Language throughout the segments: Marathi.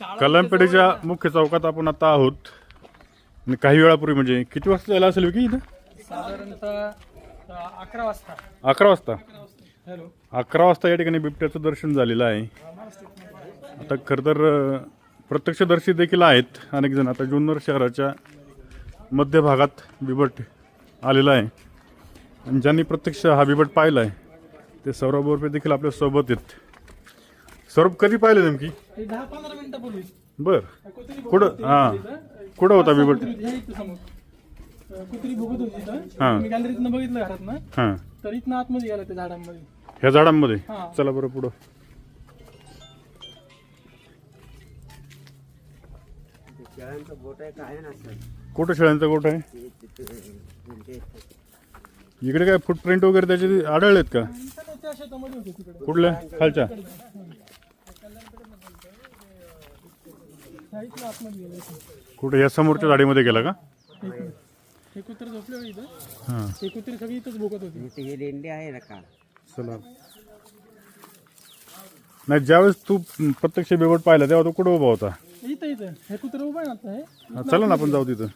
कल्याणपेठेच्या मुख्य चौकात आपण आता आहोत. आणि काही वेळापूर्वी म्हणजे किती वाजता जायला असेल की इथं? साधारणतः अकरा वाजता. अकरा वाजता. हॅलो. अकरा वाजता या ठिकाणी बिबट्याचं दर्शन झालेलं आहे. आता खरं तर अं, प्रत्यक्षदर्शी देखील आहेत. अनेक जण. आता जुन्नर शहराच्या मध्य भागात बिबट आलेला आहे. आणि ज्यांनी प्रत्यक्ष हा बिबट पाहिला आहे ते सौरभ बोरपे देखील आपल्यासोबत आहेत. सौरभ कधी पाहिलं नेमकी? हे दहा पंधरा मिनिटापूर्वी बर. कुत्री कुठं? होती हां. इथं. कुठं होता पाच-सहा बिबट? कुत्री होती, ह्या इथं समोर. अ, कुत्री भुकत होती हां. इथं मी गॅलरीतनं बघितलं घरात ना. हां. तर इथनं आतमध्ये गेला त्या झाडांमध्ये. ह्या झाडांमध्ये? हां. चला बरं पुढं. शेळ्यांचं बोट आहे काय ना सर कुठं शेळ्यांचा गोठ आहे? ते तिथे म्हणजे इकडे काय फुटप्रिंट वगैरे त्याचे आढळलेत का? इथं त्या शेतामध्ये होते तिकडे. कुठल्या? खालच्या ह्या इथनं आतमध्ये गेला इथं. कुठे? या समोरच्या झाडीमध्ये गेला का? कुत्र झोपले होते इथं हां कुत्री सगळी इथंच भुकत होती इथे हे लेंडे आहे ना का चला. नाही ज्यावेळेस तू प्रत्यक्ष बिबट पाहिला तेव्हा तो कुठं उभा होता? इथं इथं. हे कुत्र उभं आहे ना आता हे. हा, चला ना आपण जाऊ तिथं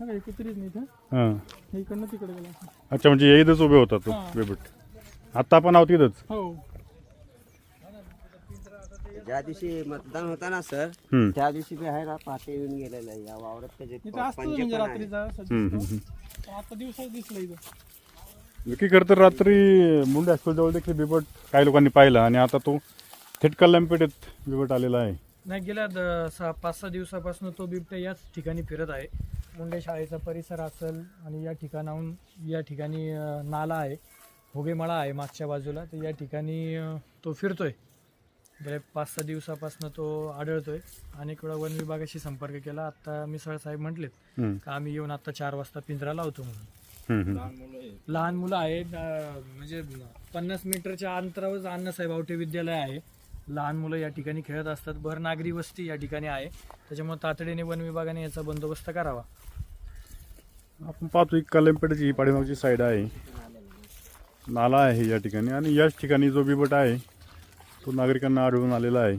बघा, हे कुत्रीच नाही इथं हां इकडनं तिकडे गेला अच्छा म्हणजे या इथंच उभे होता तो हां. बिबट आत्ता आपण आहोत इथंच हो ज्या दिवशी मतदान होता ना सर हम्म. त्या दिवशी बी आहे ना पहाटे येऊन गेलेला आहे. या वावरात त्याचे इथं असतो पंचे म्हणजे पण आहे रात्रीचा असं हम्म, हम्म, दिसतो. हम्म. आता दिवसाच दिसलं इथं विकी खरं तर रात्री मुंडे हायस्कूल जवळ देखील बिबट काही लोकांनी पाहिला आणि आता तो थेट कल्याणपेठेत बिबट आलेला आहे नाही गेल्या द- सहा पाच सहा दिवसापासून तो बिबट्या याच ठिकाणी फिरत आहे मुंडे शाळेचा परिसर असेल आणि या ठिकाणाहून या ठिकाणी नाला आहे होगेमळा आहे मागच्या बाजूला तर या ठिकाणी तो फिरतोय. गेल्या पाच सहा दिवसापासून तो आढळतोय. अनेक वेळा वन विभागाशी संपर्क केला. आता मिसळ साहेब म्हटलेत का आम्ही येऊन आता चार वाजता पिंजरा लावतो म्हणून. लहान मुलं आहेत. म्हणजे पन्नास मीटरच्या अंतरावर अण्णासाहेब आवटे विद्यालय आहे. लहान मुलं या ठिकाणी खेळत असतात. भर नागरी वस्ती या ठिकाणी आहे. त्याच्यामुळे तातडीने वन विभागाने याचा बंदोबस्त करावा. आपण पाहतो एक कलमपेठची ही पाठीमागची साईड आहे. नाला आहे या ठिकाणी आणि याच ठिकाणी जो बिबट आहे तो नागरिकांना आढळून आलेला आहे.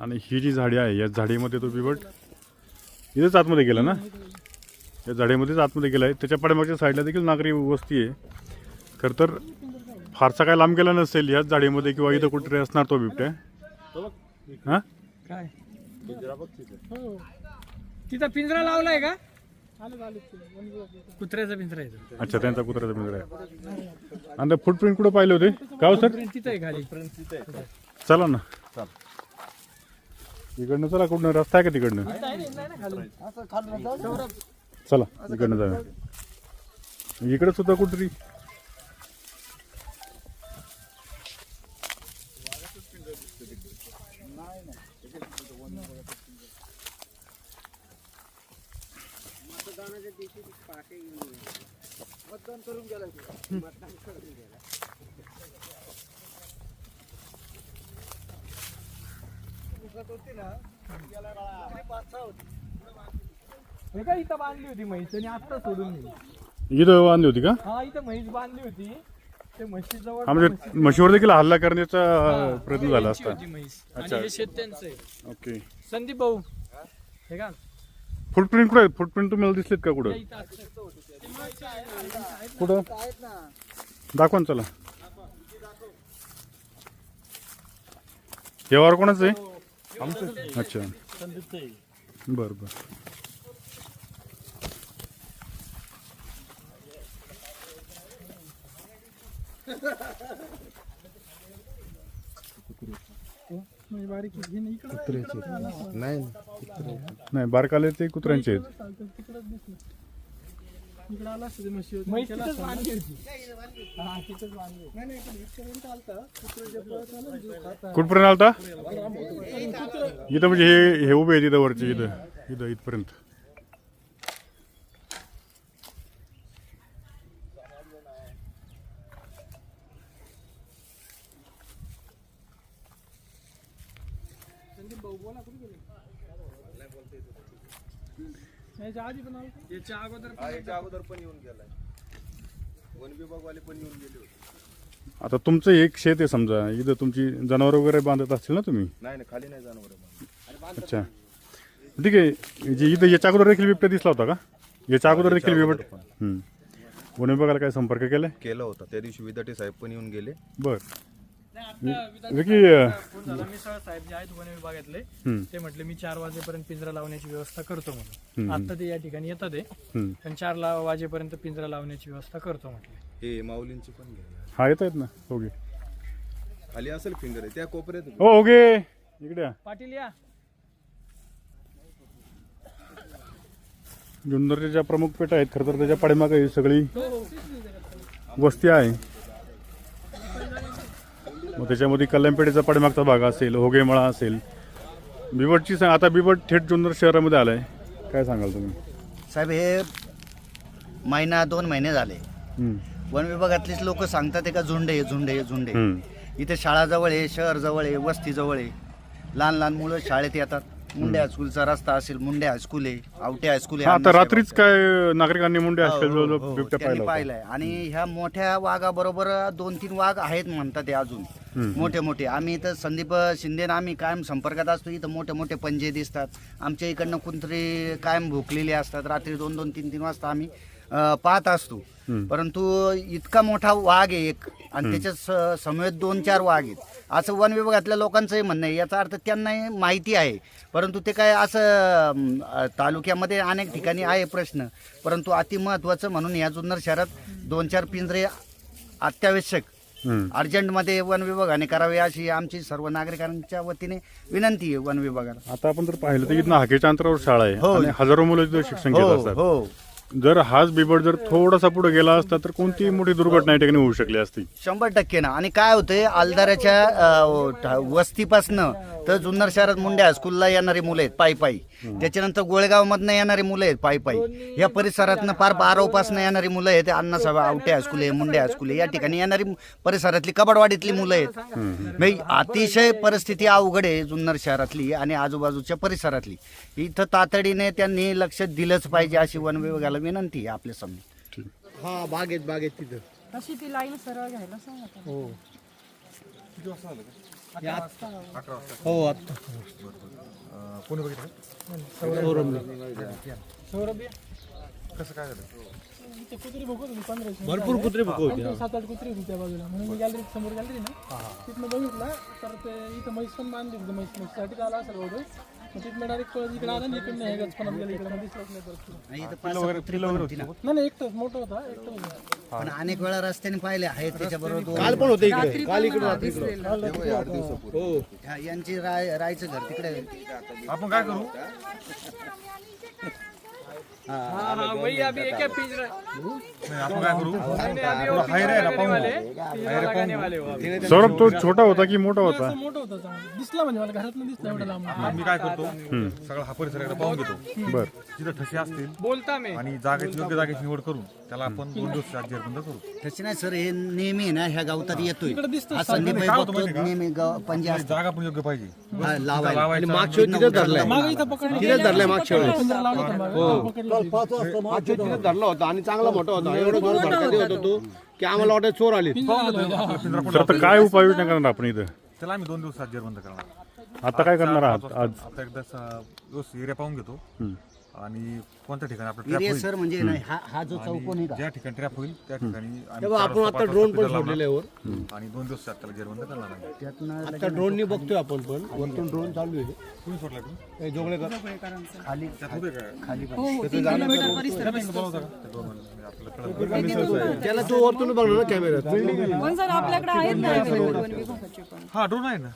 आणि ही जी झाडी आहे या झाडीमध्ये तो बिबट इथेच आतमध्ये गेला ना? या झाडीमध्येच आतमध्ये गेला आहे. त्याच्या पाठीमागच्या साईडला देखील नागरी वस्ती आहे. खरं तर फारसा काय लांब गेला नसेल याच झाडीमध्ये किंवा इथं कुठे असणार तो बिबट्या. हां? काय? हो. तिथं पिंजरा लावलाय का? कुत्र्याचा पिंजरा आहे अच्छा त्यांचा कुत्र्याचा पिंजरा आहे. आणि फुटप्रिंट कुठं पाहिले होते? का हो सर तिथं आहे खाली. चला ना. इकडनं चला कुठनं? रस्ता आहे का तिकडनं? चला इकडनं जाऊया. इकडं सुद्धा कुठतरी हे काय इथं बांधली होती म्हैस आणि आता सोडून इथं बांधली होती का? हा इथं म्हैस बांधली होती ते म्हशीजवळ म्हणजे म्हशीवर देखील हल्ला करण्याचा प्रयत्न झाला असता. म्हैस. अच्छा. हे शेत त्यांचं ओके. संदीप भाऊ हे का? फुटप्रिंट कुठे फुटप्रिंट तुम्हाला दिसलेत का कुठं? कुठं? दाखवा ना चला. व्यवहार कोणाचं आहे? अच्छा. बरं बरं. बारीक नाही नाही बारकाले ते कुत्र्यांचे आहेत. कुठपर्यंत आलता? इथं म्हणजे हे हे उभे आहेत इथं वरचे इथं इथं इथपर्यंत. संदीप भाऊ बोला कुठे गेले याच्या आधी पण आलं याच्या अगोदर पण याच्या अगोदर पण येऊन गेलाय. वन विभागवाले पण येऊन गेले होते. आता तुमचं एक शेत आहे समजा इथं तुमची जनावर वगैरे बांधत असतील ना तुम्ही? नाही ना खाली नाही जाणार अच्छा. ठीक आहे. जे इथं याच्या अगोदर देखील बिबट्या दिसला होता का? याच्या अगोदर देखील बिबट हम्म. वन विभागाला काय संपर्क केलाय? केलं होतं. त्या दिवशी विदाटे साहेब पण येऊन गेले. बर. विकी अं, फोन झाला मिसळ साहेब जे आहेत वन विभागातले ते म्हटले मी चार वाजेपर्यंत पिंजरा लावण्याची व्यवस्था करतो म्हणून. आता ते या ठिकाणी येतात ते हम्म. पण चार ला वाजेपर्यंत पिंजरा लावण्याची व्यवस्था करतो म्हटले. हे माऊलींची पण घ्या. हा येत आहेत ना ओके. खाली असेल फिंगर आहे त्या कोपऱ्यात हो ओके इकडे या. पाटील या. जुन्नरच्या ज्या प्रमुख पेठा आहेत खरं तर त्याच्या पाठीमागे ही सगळी वस्ती आहे. मग त्याच्यामध्ये कल्याणपेठेचा पाठीमागचा भाग असेल होगेमळा असेल. बिबटची सांग आता बिबट थेट जुन्नर शहरामध्ये आलाय. काय सांगाल तुम्ही? साहेब हे महिना दोन महिने झाले. हम्म, वन विभागातलीच लोक सांगतात का झुंड आहे झुंड आहे झुंड. आहे हम्म, इथे शाळा जवळ आहे शहर जवळ आहे वस्ती जवळ आहे. लहान लहान मुलं शाळेत येतात. मुंडे हायस्कूलचा रस्ता असेल मुंडे हायस्कूल आहे आवटे हायस्कूल आहे हा आता रात्रीच काय नागरिकांनी मुंडे हो, असलेला हो, जो हो, बिबट्या त्यांनी पाहिला होता. पाहिलाय. आणि ह्या मोठ्या वाघाबरोबर दोन तीन वाघ आहेत म्हणतात ते अजून. मोठे मोठे. आम्ही इथं संदीप शिंदे आम्ही कायम संपर्कात असतो. इथं मोठे मोठे पंजे दिसतात. आमच्या इकडनं कुणतरी कायम भोकलेले असतात. रात्री दोन दोन तीन तीन वाजता आम्ही अं, पाहत असतो. परंतु इतका मोठा वाघ आहे एक आणि त्याच्या स- समवेत दोन चार वाघ आहेत. असं वन विभागातल्या लोकांचंही म्हणणं आहे. याचा अर्थ त्यांनाही माहिती आहे. परंतु ते काय असं तालुक्यामध्ये अनेक ठिकाणी आहे प्रश्न. परंतु अति महत्त्वाचं म्हणून या जुन्नर शहरात दोन चार पिंजरे अत्यावश्यक. अर्जंटमध्ये वन विभागाने करावे अशी आमची सर्व नागरिकांच्या वतीने विनंती आहे वन विभागाला. आता आपण जर पाहिलं तर इथं हाकेच्या अंतरावर शाळा आहे हो. हजारो मुलं शिक्षण घेत हो असतात. हो. जर हाच बिबट जर थोडासा पुढे गेला असता तर कोणती मोठी दुर्घटना या ठिकाणी होऊ शकली असती. शंभर टक्के ना. आणि काय होतंय आलदाराच्या वस्तीपासनं तर जुन्नर शहरात मुंड्या स्कूलला येणारी मुलं आहेत पायी पायी त्याच्यानंतर गोळेगाव मधनं येणारी मुलं आहेत पायी पायी या परिसरातनं फार बारावपासनं येणारी मुलं आहेत अण्णासाहेब आवटे हायस्कूल आहे मुंडे हायस्कूल आहे या ठिकाणी येणारी परिसरातली कबडवाडीतली मुलं आहेत. म्हणजे अतिशय परिस्थिती अवघड आहे जुन्नर शहरातली आणि आजूबाजूच्या परिसरातली. इथं तातडीने त्यांनी लक्ष दिलंच पाहिजे अशी वन विभागाला विनंती आहे आपल्यासमोर. हा बागेत बागेत तिथं. तशी ती लाईन सरळ घ्यायला सांगा हो. हो आता सौरभ. या. भरपूर कुत्रे भुकवते आमच्या सात आठ कुत्री होती त्या बाजूला. म्हणून मी गॅलरी समोर गॅलरी ना तिथनं बघितलं तर ते इथं म्हैस पण बांधली होती म्हैस म्हशीसाठी आला असेल बहुतेक तिथनं डायरेक्ट इकडे आला आणि इकडनं हे गचपणा गेलं इकडे मग दिसलंच नाही परत पुढं. आणि इथं पाच सहा कुत्री पण होती ना. नाही नाही एकटंच मोठं होता एकटं होतं. पण अनेक वेळा रस्त्याने पाहिले आहेत त्याच्याबरोबर दोन- काल पण होते इकडे. काल इकडे रात्री हो. ह्या- यांची राय राहायचं घर तिकडे. आपण काय करू? हाँ हाँ वही अभी एक है काय करू? वाले हो। सौरभ तो छोटा होता की मोठा होता? मोठं होतं दिसला म्हणजे मला घरातनं दिसलं एवढं लांब मी काय करतो? सगळा हा परिसर एकदा पाहून घेतो। बर जिथं ठसे असतील बोलता मैं। आणि जागेची योग्य जागेची निवड करून त्याला आपण दोन दिवस आज जेरबंद करू. तसे नाही सर हे नेहमी आहे ना ह्या गावतात येतोय. इकडे दिसतं हा संदीप भाई बघतो नेहमी गाव पंजे आणि असतात. जागा पण योग्य पाहिजे. हा, लावायला. लावायचं मागच्या वेळी तिथेच धरलाय. मागं इथं पकडलं. तिथेच धरलाय मागच्या वेळेस. पिंजरा लावला होता मागं. पकडलं. होतं. मागच्या वेळी तिथेच धरला होता आणि चांगला मोठा होता. एवढा जोर देत होता तो. की आम्हाला वाटत चोर आले. तर आता काय उपाययोजना करणार आपण इथं? त्याला आम्ही दोन दिवस आज जेरबंद करणार. आता काय करणार आहात? आज आता एकदा स- व्यवस्थित एरिया पाहून घेतो. हम्म. आणि कोणत्या ठिकाणी आपलं होईल? सर म्हणजे नाही, हा हा जो चौकोन आहे का? ज्या ठिकाणी ट्रॅप होईल त्या ठिकाणी आम्ही तेव्हा चार आपण वाजता, आता पाच ड्रोन वाजता पण सोडलेले वर लावणार. आणि दोन दिवस त्याला जेरबंद करणार आम्ही त्यातनं आता ड्रोननी बघतोय आपण पण. वरतून ड्रोन चालू आहे तुम्ही सोडला का? हे जोगळेकर. खाली त्यात होते का? खाली हो हो तीन किलोमीटर परिसर दिसतो. त्या दोन आपलं कळलं. त्याला तो वरतून बघणार ना कॅमेऱ्यात पण जर आपल्याकडे आहेत ना. available वन विभागाचे पण हा ड्रोन आहे ना.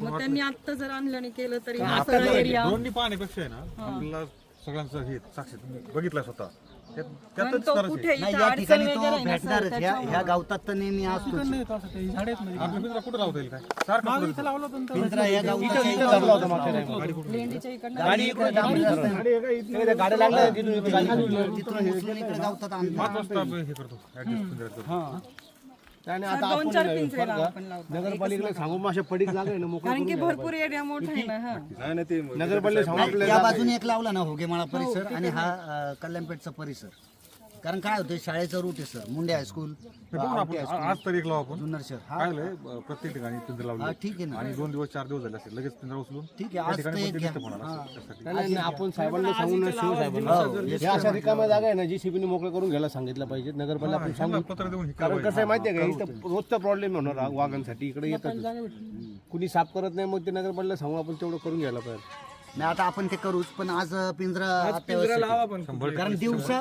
मग त्यांनी आता जर आणलं आणि केलं तरी हा सगळा एरिया ड्रोननी पाहण्यापेक्षा आहे ना आपल्याला सगळ्यांचं हे साक्षी तुम्ही बघितलं स्वतः. त्यात त्यातच पण तो दिसणारच आहे. कुठे नाही इथं या अडचण ठिकाणी वगैरे तो आहे ना भेटणारच. ह्या त्याच्यामुळे. गावतात तर नेहमी नाही येतो असं ते झाड आहेत मध्ये आपलं पिंजरा कुठं लावता येईल काय? सारखं मागं इथं लावलं होतं ना पिंजरा या गावताच्या इथं लेंडीच्या इकडनं गाडी इकडे डांबरी रस्ता आहे. गाड्या लागल्या तिथून इथून गाडी तिथून उचलून इकडे गावतात आणतात. पाच वाजता आपण हे करतो. ऍडजस्ट पिंजऱ्यात करतो. त्याने सर, आता दोन आपण चार नाही, पिंजरे बरं लावा, का? आपण लावतो. नगरपालिकेला सांगू मग अशा पडीक जागा आहे ना मोकळं कारण की करून भरपूर एरिया मोठा आहे ना हा नाही नाही ते नगरपालिका सांगू आपल्याला या. बाजूने एक लावला ना होगेमाळा परिसर आणि हा अ, कल्याणपेठचा परिसर कारण काय होतं शाळेचं रूट आहे सर मुंडे हायस्कूल बघू ना आपण आ- आज तरी लावू आपण. जुन्नर शहर. हा. प्रत्येक ठिकाणी पिंजर हा, लावले ठीक आहे ना. आणि दोन दिवस चार दिवस झाले असेल लगेच पिंजरा उचलून. ठीक आहे त्या आज ठिकाणी ते पण ते घ्या. दिसतं कोणाला हा. त्यासाठी. नाही, नाही, नाही, आपण साहेबांना सांगून ना शिव साहेबांना. हे. अशा रिकाम्या जागा आहे ना जी सीबीने मोकळं करून घ्यायला सांगितलं पाहिजे. नगरपालिका आपण सांगू पत्र देऊन हे कारण कसं आहे माहितीये का? इथं रोजचा प्रॉब्लेम होणार हा वाघांसाठी. इकडे येतात कुणी साफ करत नाही मग ते नगरपालिका सांगू आपण तेवढं करून घ्यायला पाहिजे. नाही आता आपण ते करूच पण आज पिंजरा पिंजरा लावा. पण कारण दिवसा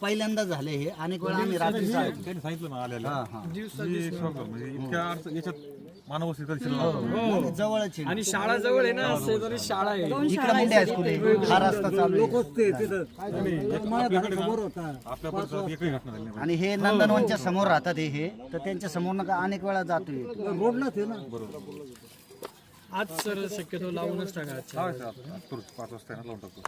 पहिल्यांदा झाले हे. अनेक वेळा आम्ही रात्री त्यांनी सांगितलं ना आलेलं. हा हा. म्हणजे इतक्या याच्यात मानव जवळच आणि शाळा जवळ आहे ना शेजारी शाळा आहे. इकडे मुंडे हायस्कूल आहे हा रस्ता चालू आहे. आपल्या परिसरात एकही घटना झाली नाही. आणि हे नंदनवनच्या समोर राहतात हे हे. तर त्यांच्यासमोर अनेक वेळा जातोय. आज सर शक्यतो लावूनच टाका. पाच वाजता लावून टाकतो.